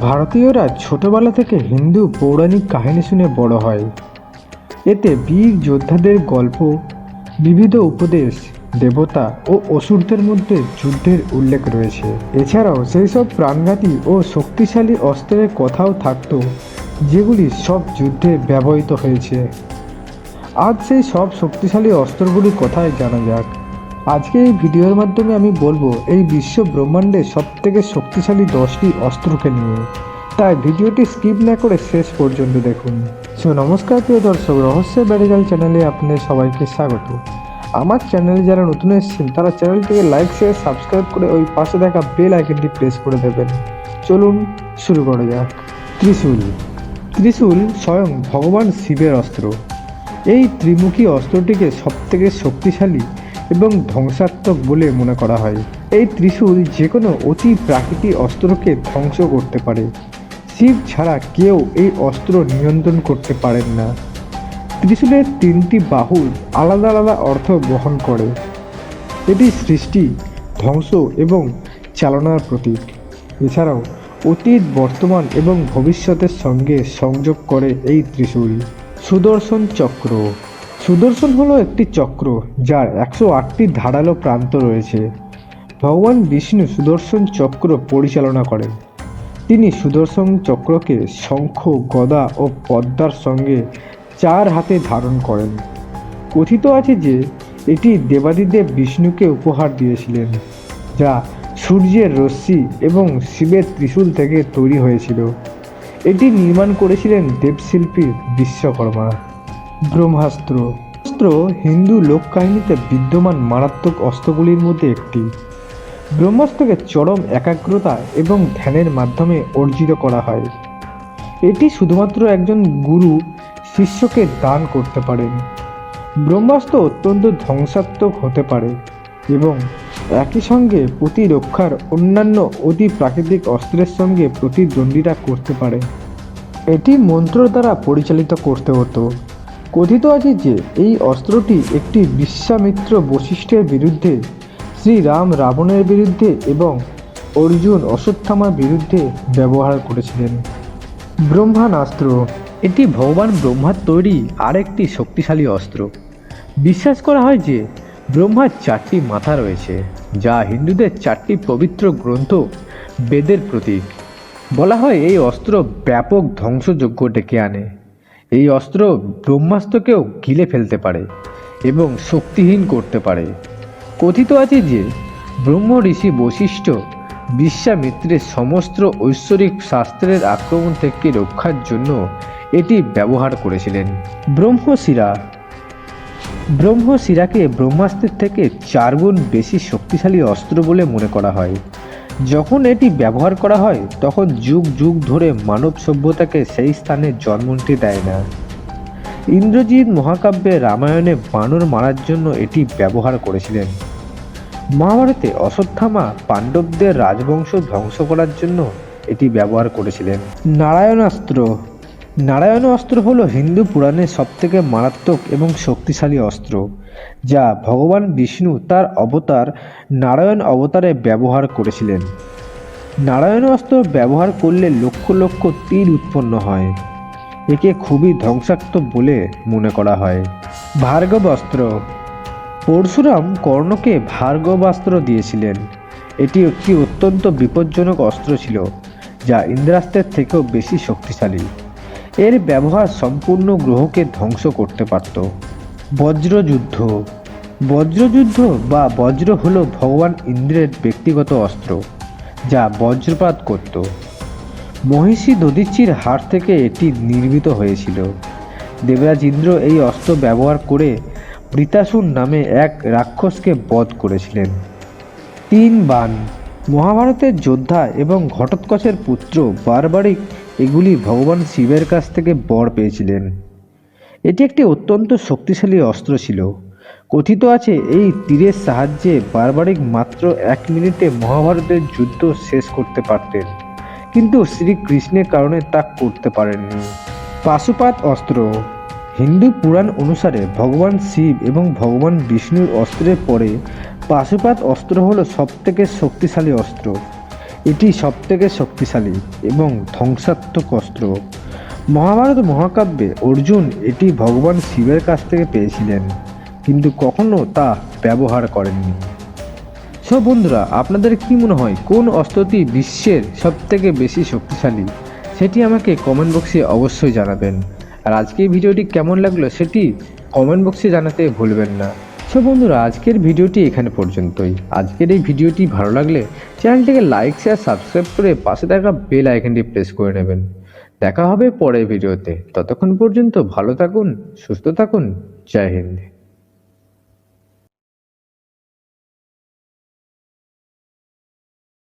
ভারতীয়রা ছোটবেলা থেকে হিন্দু পৌরাণিক কাহিনী শুনে বড় হয়। এতে বীর যোদ্ধাদের গল্প, বিবিধ উপদেশ, দেবতা ও অসুরদের মধ্যে যুদ্ধের উল্লেখ রয়েছে। এছাড়াও সেই সব প্রাণঘাতী ও শক্তিশালী অস্ত্রের কথাও থাকতো, যেগুলি সব যুদ্ধে ব্যবহৃত হয়েছে। আজ সেই সব শক্তিশালী অস্ত্রগুলির কথাই জানা যাক। আজকে এই ভিডিওর মাধ্যমে আমি বলব, এই বিশ্ব ব্রহ্মাণ্ডের সবথেকে শক্তিশালী দশটি অস্ত্রকে নিয়ে। তাই ভিডিওটি স্কিপ না করে শেষ পর্যন্ত দেখুন। সো নমস্কার প্রিয় দর্শক রহস্যের ব্যারিগাল চ্যানেলে আপনাদের সবাইকে স্বাগত। আমার চ্যানেলে যারা নতুন এসেছেন, তারা চ্যানেলটিকে লাইক শেয়ার সাবস্ক্রাইব করে ওই পাশে দেখা বেল আইকনটি প্রেস করে দেবেন। চলুন শুরু করা যাক। ত্রিশূল। ত্রিশূল স্বয়ং ভগবান শিবের অস্ত্র। এই ত্রিমুখী অস্ত্রটিকে সবথেকে শক্তিশালী এবং ধ্বংসাত্মক বলে মনে করা হয়। এই ত্রিশূল যে কোনো অতি প্রাকৃতিক অস্ত্রকে ধ্বংস করতে পারে। শিব ছাড়া কেউ এই অস্ত্র নিয়ন্ত্রণ করতে পারেন না। ত্রিশূলের তিনটি বাহু আলাদা আলাদা অর্থ বহন করে। এটি সৃষ্টি, ধ্বংস এবং চালনার প্রতীক। এছাড়াও অতীত, বর্তমান এবং ভবিষ্যতের সঙ্গে সংযোগ করে এই ত্রিশূল। সুদর্শন চক্র। সুদর্শন হলো একটি চক্র যার একশো আটটি ধারালো প্রান্ত রয়েছে। ভগবান বিষ্ণু সুদর্শন চক্র পরিচালনা করেন। তিনি সুদর্শন চক্রকে শঙ্খ, গদা ও পদ্মার সঙ্গে চার হাতে ধারণ করেন। কথিত আছে যে, এটি দেবাদিদেব বিষ্ণুকে উপহার দিয়েছিলেন, যা সূর্যের রশ্মি এবং শিবের ত্রিশূল থেকে তৈরি হয়েছিল। এটি নির্মাণ করেছিলেন দেবশিল্পী বিশ্বকর্মা। ব্রহ্মাস্ত্র। অস্ত্র হিন্দু লোককাহিনীতে বিদ্যমান মারাত্মক অস্ত্রগুলির মধ্যে একটি। ব্রহ্মাস্ত্রকে চরম একাগ্রতা এবং ধ্যানের মাধ্যমে অর্জিত করা হয়। এটি শুধুমাত্র একজন গুরু শিষ্যকে দান করতে পারেন। ব্রহ্মাস্ত্র অত্যন্ত ধ্বংসাত্মক হতে পারে এবং একই সঙ্গে প্রতিরক্ষার অন্যান্য অতি প্রাকৃতিক অস্ত্রের সঙ্গে প্রতিদ্বন্দ্বিতা করতে পারে। এটি মন্ত্র দ্বারা পরিচালিত করতে হতো। কথিত আছে যে এই অস্ত্রটি একটি বিশ্বামিত্র বৈশিষ্ট্যের বিরুদ্ধে, শ্রীরাম রাবণের বিরুদ্ধে এবং অর্জুন অশ্বত্থামার বিরুদ্ধে ব্যবহার করেছিলেন। ব্রহ্মানাস্ত্র এটি ভগবান ব্রহ্মার তৈরি আরেকটি শক্তিশালী অস্ত্র। বিশ্বাস করা হয় যে ব্রহ্মার চারটি মাথা রয়েছে, যা হিন্দুদের চারটি পবিত্র গ্রন্থ বেদের প্রতীক। বলা হয় এই অস্ত্র ব্যাপক ধ্বংসযোগ্য ডেকে আনে। এই অস্ত্র ব্রহ্মাস্ত্রকেও গিলে ফেলতে পারে এবং শক্তিহীন করতে পারে। কথিত আছে যে ব্রহ্ম ঋষি বৈশিষ্ট্য বিশ্বামিত্রের সমস্ত ঐশ্বরিক শাস্ত্রের আক্রমণ থেকে রক্ষার জন্য এটি ব্যবহার করেছিলেন। ব্রহ্মশিরা। ব্রহ্মশিরাকে ব্রহ্মাস্ত্রের থেকে চারগুণ বেশি শক্তিশালী অস্ত্র বলে মনে করা হয়। যখন এটি ব্যবহার করা হয়, তখন যুগ যুগ ধরে মানব সভ্যতাকে সেই স্থানে জন্মটি দেয় না। ইন্দ্রজিৎ মহাকাব্যে রামায়ণে বানর মারার জন্য এটি ব্যবহার করেছিলেন। মহাভারতে অশ্বত্থামা পাণ্ডবদের রাজবংশ ধ্বংস করার জন্য এটি ব্যবহার করেছিলেন। নারায়ণাস্ত্র নারায়ণ অস্ত্র হল হিন্দু পুরাণের সবথেকে মারাত্মক এবং শক্তিশালী অস্ত্র, যা ভগবান বিষ্ণু তার অবতার নারায়ণ অবতারে ব্যবহার করেছিলেন। নারায়ণ অস্ত্র ব্যবহার করলে লক্ষ লক্ষ তীর উৎপন্ন হয়। একে খুবই ধ্বংসাত্মক বলে মনে করা হয়। ভার্গব অস্ত্র। পরশুরাম কর্ণকে ভার্গবাস্ত্র দিয়েছিলেন। এটি একটি অত্যন্ত বিপজ্জনক অস্ত্র ছিল, যা ইন্দ্রাস্ত্রের থেকেও বেশি শক্তিশালী। এর ব্যবহার সম্পূর্ণ গ্রহকে ধ্বংস করতে পারত। বজ্রযুদ্ধ। বজ্রযুদ্ধ বা বজ্র হল ভগবান ইন্দ্রের ব্যক্তিগত অস্ত্র, যা বজ্রপাত করত। মহিষী দদিচির হাট থেকে এটি নির্মিত হয়েছিল। দেবরাজ ইন্দ্র এই অস্ত্র ব্যবহার করে বৃতাসুর নামে এক রাক্ষসকে বধ করেছিলেন। তিন বান। মহাভারতের যোদ্ধা এবং ঘটোৎকচের পুত্র বারবারিক এগুলি ভগবান শিবের কাছ থেকে বর পেয়েছিলেন। এটি একটি অত্যন্ত শক্তিশালী অস্ত্র ছিল। কথিত আছে, এই তীরের সাহায্যে বারবারিক মাত্র এক মিনিটে মহাভারতের যুদ্ধ শেষ করতে পারতেন। কিন্তু শ্রীকৃষ্ণের কারণে তা করতে পারেননি। পাশুপাত অস্ত্র। হিন্দু পুরাণ অনুসারে ভগবান শিব এবং ভগবান বিষ্ণুর অস্ত্রের পরে পাশুপাত অস্ত্র হলো সবথেকে শক্তিশালী অস্ত্র। এটি সবথেকে শক্তিশালী এবং ধ্বংসাত্মক অস্ত্র। মহাভারত মহাকাব্যে অর্জুন এটি ভগবান শিবের কাছ থেকে পেয়েছিলেন, কিন্তু কখনো তা ব্যবহার করেননি। সো বন্ধুরা, আপনাদের কি মনে হয়, কোন অস্ত্রটি বিশ্বের সবথেকে বেশি শক্তিশালী? সেটি আমাকে কমেন্ট বক্সে অবশ্যই জানাবেন। আর আজকের ভিডিওটি কেমন লাগল, সেটি কমেন্ট বক্সে জানাতে ভুলবেন না। সো বন্ধুরা, আজকের ভিডিওটি এখানে পর্যন্তই। আজকের এই ভিডিওটি ভালো লাগলে চ্যানেলটিকে লাইক শেয়ার সাবস্ক্রাইব করে পাশে থাকা বেল আইকনটি প্রেস করে নেবেন। দেখা হবে পরের ভিডিওতে। ততক্ষণ পর্যন্ত ভালো থাকুন, সুস্থ থাকুন। জয় হিন্দ।